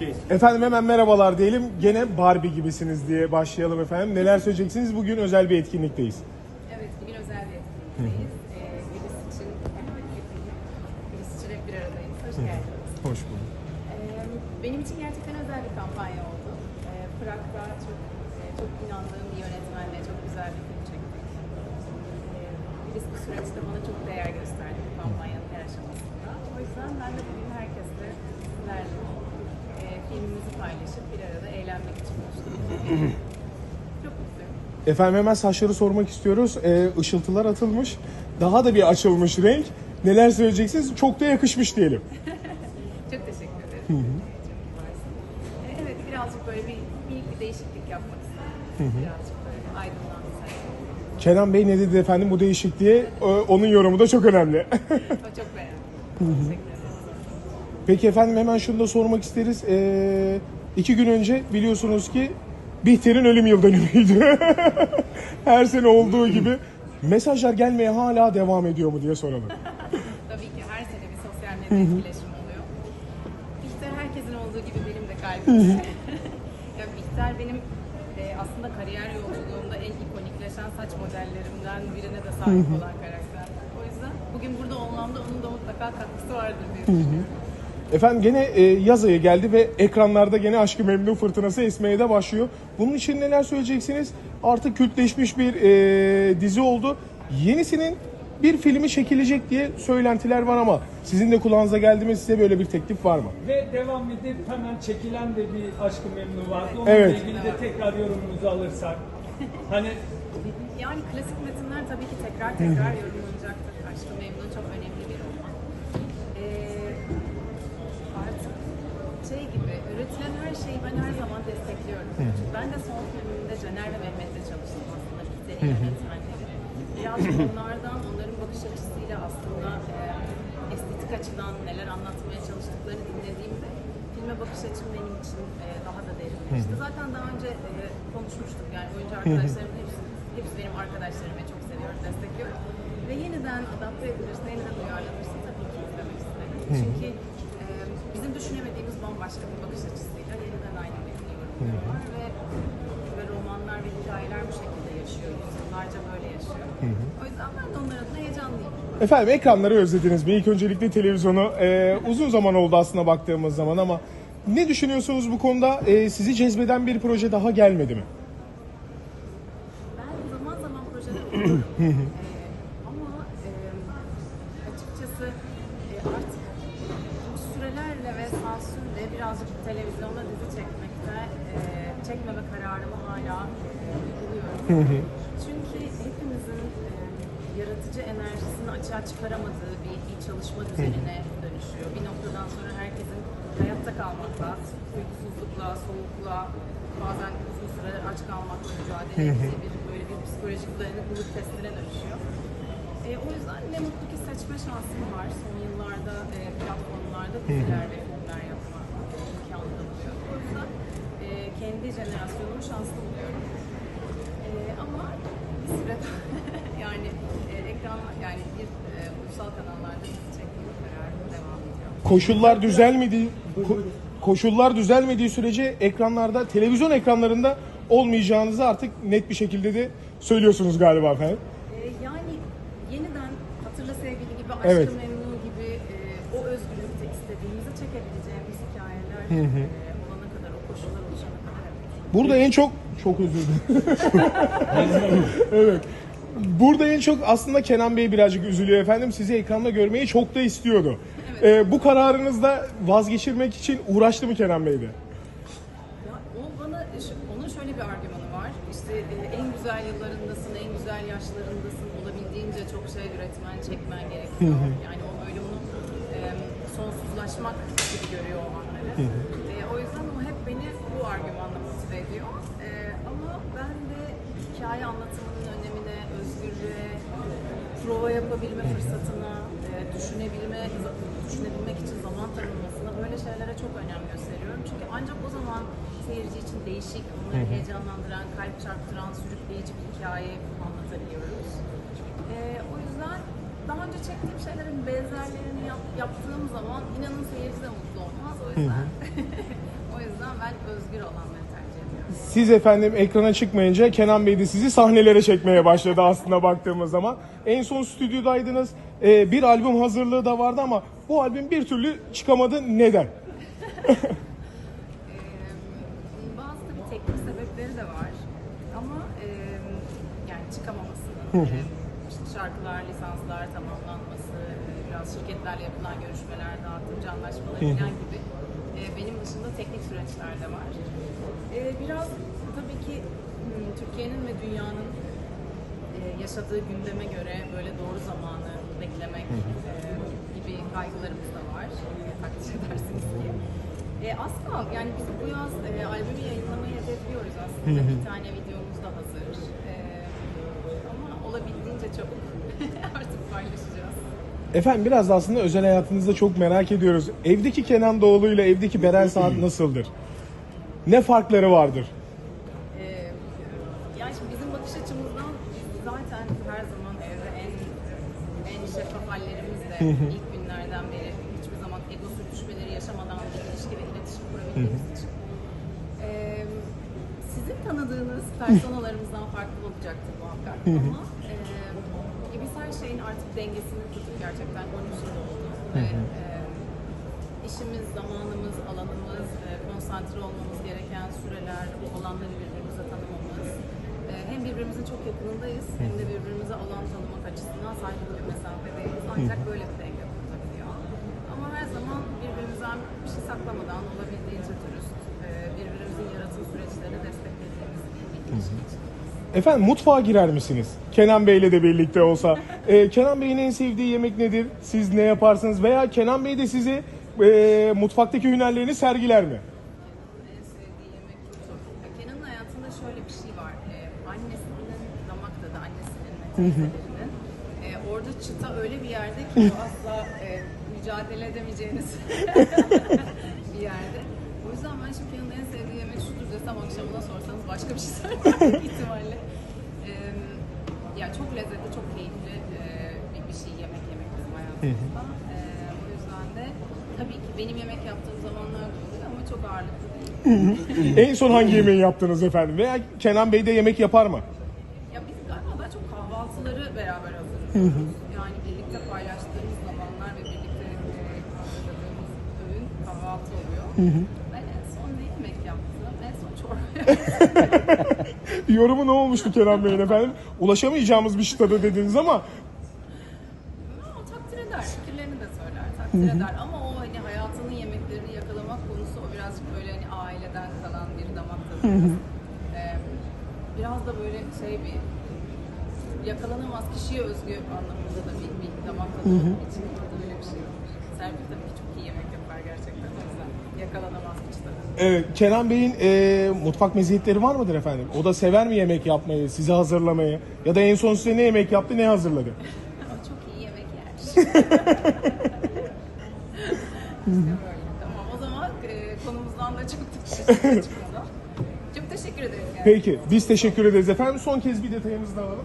Okey. Efendim hemen merhabalar diyelim. Gene Barbie gibisiniz diye başlayalım efendim. Neler söyleyeceksiniz? Bugün özel bir etkinlikteyiz. Evet, bugün özel bir etkinlikteyiz. Ee, Gülis için, Gülis için hep bir aradayız. Hoş geldiniz. Hoş bulduk. Ee, benim için gerçekten özel bir kampanya oldu. Ee, Prag'da çok e, çok inandığım bir yönetmenle çok güzel bir film çektik. Ee, Gülis bu süreçte bana çok değer gösterdi bu kampanyanın her aşamasında. O yüzden ben de bugün herkesle sizlerle filmimizi paylaşıp bir arada eğlenmek için çok mutluyum. Efendim hemen saçları sormak istiyoruz. Ee, ışıltılar atılmış. Daha da bir açılmış renk. Neler söyleyeceksiniz? Çok da yakışmış diyelim. Çok teşekkür ederim. Çok kibarsın. Ee, Evet, birazcık böyle bir minik bir değişiklik yapmak istedim. Birazcık böyle aydınlandı sanki. Kenan Bey ne dedi efendim bu değişikliğe? Ee, Onun yorumu da çok önemli. O çok beğendim. Teşekkür ederim. Peki efendim hemen şunu da sormak isteriz. Ee, iki gün önce biliyorsunuz ki Bihter'in ölüm yıl dönümüydü. Her sene olduğu gibi. Mesajlar gelmeye hala devam ediyor mu diye soralım. Tabii ki her sene bir sosyal medya etkileşimi oluyor. Bihter herkesin olduğu gibi benim de kalbimde. ya Bihter benim e, aslında kariyer yolculuğumda en ikonikleşen saç modellerimden birine de sahip olan karakter. O yüzden bugün burada olmamda onun da mutlaka katkısı vardır diye düşünüyorum. Efendim gene e, yaz ayı geldi ve ekranlarda gene Aşkı Memnu fırtınası esmeye de başlıyor. Bunun için neler söyleyeceksiniz? Artık kültleşmiş bir e, dizi oldu. Yenisinin bir filmi çekilecek diye söylentiler var ama sizin de kulağınıza geldi mi size böyle bir teklif var mı? Ve devam edip hemen çekilen de bir Aşkı Memnu vardı. Onunla Evet. ilgili de tekrar yorumunuzu alırsak. Hani Yani klasik metinler tabii ki tekrar tekrar yorumlanacaktır. Aşkı Memnu çok önemli şey gibi, üretilen her şeyi ben her zaman destekliyorum. Ben de son filmimde Caner ve Mehmet'le çalıştım aslında. Bihter'in yönetmenleri. Birazcık onlardan, onların bakış açısıyla aslında e, estetik açıdan neler anlatmaya çalıştıklarını dinlediğimde filme bakış açım benim için e, daha da derinleşti. Zaten daha önce e, konuşmuştuk yani oyuncu arkadaşlarımın hepsi, hepsi benim arkadaşlarım ve çok seviyorum, destekliyorum. Ve yeniden adapte edilirse, yeniden uyarlanırsa tabii ki izlemek isterim. Çünkü bambaşka bir bakış açısıyla yeniden aynı metni yorumluyorlar ve, ve romanlar ve hikayeler bu şekilde yaşıyor. Yüzyıllarca böyle yaşıyor. O yüzden ben de onlar adına heyecanlıyım. Efendim ekranları özlediniz mi? İlk öncelikle televizyonu e, uzun zaman oldu aslında baktığımız zaman ama ne düşünüyorsunuz bu konuda? E, sizi cezbeden bir proje daha gelmedi mi? Ben zaman zaman projeler okuyorum. Ee, sürelerle ve sansürle birazcık televizyonda dizi çekmekte e, çekmeme kararımı hala uyguluyorum. Çünkü hepimizin e, yaratıcı enerjisini açığa çıkaramadığı bir, bir çalışma düzenine dönüşüyor. Bir noktadan sonra herkesin hayatta kalmakla, uykusuzlukla, soğukla, bazen uzun süre aç kalmakla mücadele ettiği bir böyle bir psikolojik dayanıklılık testine dönüşüyor. E, o yüzden ne mutlu ki seçme şansım var. Son yıllarda e, platformlarda diziler ve filmler yapma imkanı da buluyor. O yüzden e, kendi jenerasyonumu şanslı buluyorum. E, ama bir süre yani e, ekran yani bir e, ulusal kanallarda dizi çekme kararı devam ediyor. Koşullar düzelmediği ko- koşullar düzelmediği sürece ekranlarda, televizyon ekranlarında olmayacağınızı artık net bir şekilde de söylüyorsunuz galiba efendim. Ee, yani yeniden Hatırla Sevgili gibi, Aşkı Evet. Memnu gibi e, o özgürlükte istediğimizi çekebileceğimiz hikayeler e, olana kadar, o koşullar oluşana kadar evet. Burada en çok çok özür dilerim. evet. Burada en çok aslında Kenan Bey birazcık üzülüyor efendim. Sizi ekranda görmeyi çok da istiyordu. Ee, bu kararınızda vazgeçirmek için uğraştı mı Kenan Bey de? Ya o bana şu- onun şöyle bir argümanı var. İşte e, en güzel yıllarındasın, en güzel yaşlarındasın. Olabildiğince çok şey üretmen, çekmen gerekiyor. Yani o böyle onu e, sonsuzlaşmak gibi görüyor o anları. E, o yüzden o hep beni bu argümanla motive ediyor. E, ama ben de hikaye anlatımının önemine, özgürlüğe, prova yapabilme fırsatına, düşünebilme, düşünebilmek için zaman tanınmasına böyle şeylere çok önem gösteriyorum. Çünkü ancak o zaman seyirci için değişik, onları heyecanlandıran, kalp çarptıran, sürükleyici bir hikaye anlatabiliyoruz. E, o yüzden daha önce çektiğim şeylerin benzerlerini yap- yaptığım zaman inanın seyirci de mutlu olmaz. O yüzden o ben özgür ediyorum. Siz efendim ekrana çıkmayınca Kenan Bey de sizi sahnelere çekmeye başladı aslında baktığımız zaman. En son stüdyodaydınız. Ee, bir albüm hazırlığı da vardı ama bu albüm bir türlü çıkamadı. Neden? Ee, bazı tabii teknik sebepleri de var. Ama e, yani çıkamamasının, şarkılar, lisanslar tamamlanması, biraz şirketlerle yapılan görüşmeler, dağıtımcı anlaşmaları falan gibi e, benim dışında teknik süreçler de var. E, biraz tabii ki hmm, Türkiye'nin ve dünyanın e, yaşadığı gündeme göre böyle doğru zamanı beklemek gibi kaygılarımız da var. Takdir edersiniz ki. E, az kal. Yani biz bu yaz e, albümü yayınlamayı hedefliyoruz aslında. Bir tane videomuz da hazır. E, ama olabildiğince çabuk artık paylaşacağız. Efendim biraz da aslında özel hayatınızda çok merak ediyoruz. Evdeki Kenan Doğulu ile evdeki Beren Saat nasıldır? Ne farkları vardır? Ee, yani şimdi bizim bakış açımızdan biz zaten her zaman evde en en şeffaf hallerimizle ilk günlerden beri hiçbir zaman ego sürtüşmeleri yaşamadan bir ilişki ve iletişim kurabildiğimiz için. Ee, sizin tanıdığınız personalarımızdan farklı olacaktır muhakkak ama şeyin artık dengesini tutup gerçekten 13 yıl oldu. Ve, e, işimiz, zamanımız, alanımız, e, konsantre olmamız gereken süreler, bu olanları birbirimize tanımamız. E, hem birbirimizin çok yakınındayız hem de birbirimize alan tanımak açısından saygılı bir mesafedeyiz. Ancak böyle bir denge kurulabiliyor. Ama her zaman birbirimizden bir şey saklamadan olabildiğince dürüst, e, birbirimizin yaratım süreçlerini desteklediğimiz bir ilişki. Efendim mutfağa girer misiniz? Kenan Bey'le de birlikte olsa. Ee, Kenan Bey'in en sevdiği yemek nedir? Siz ne yaparsınız? Veya Kenan Bey de size e, mutfaktaki hünerlerini sergiler mi? En sevdiği yemek zor. Kenan'ın hayatında şöyle bir şey var. Ee, annesinin damak tadı, annesinin teyzelerinin. Ee, orada çıta öyle bir yerde ki o asla e, mücadele edemeyeceğiniz bir yerde. O yüzden ben şimdi Kenan'ın en sevdiği desem akşamına sorsanız başka bir şey söyler ihtimalle. Ee, ya çok lezzetli, çok keyifli e, bir, bir şey yemek yemek bizim hayatımızda. Ee, o yüzden de tabii ki benim yemek yaptığım zamanlar da oluyor ama çok ağırlıklı değil. En son hangi yemeği yaptınız efendim? Veya Kenan Bey de yemek yapar mı? Ya biz galiba daha çok kahvaltıları beraber hazırlıyoruz. Yani birlikte paylaştığımız zamanlar ve birlikte e, hazırladığımız öğün kahvaltı oluyor. Ben en son ne yemek yaptım? En son çorba yaptım. Yorumu ne olmuştu Kenan Bey'in efendim? Ulaşamayacağımız bir çıtada dediniz ama Ama takdir eder, fikirlerini de söyler, takdir eder. Ama o hani hayatının yemeklerini yakalamak konusu o birazcık böyle hani aileden kalan bir damak tadı. Ee, biraz da böyle şey bir yakalanamaz kişiye özgü anlamında da bir, bir damak tadı için orada öyle bir şey var. Serpil tabii ki çok iyi yemek yapar gerçekten o yüzden yakalanamaz çıta. evet, Kenan Bey'in e, mutfak meziyetleri var mıdır efendim? O da sever mi yemek yapmayı, sizi hazırlamayı? Ya da en son size ne yemek yaptı, ne hazırladı? Çok iyi yemek yer. işte böyle. Tamam o zaman e, konumuzdan da dışarı çıkmadan. Çok teşekkür ederim. Peki, biz teşekkür ederiz efendim. Son kez bir detayımızı da alalım.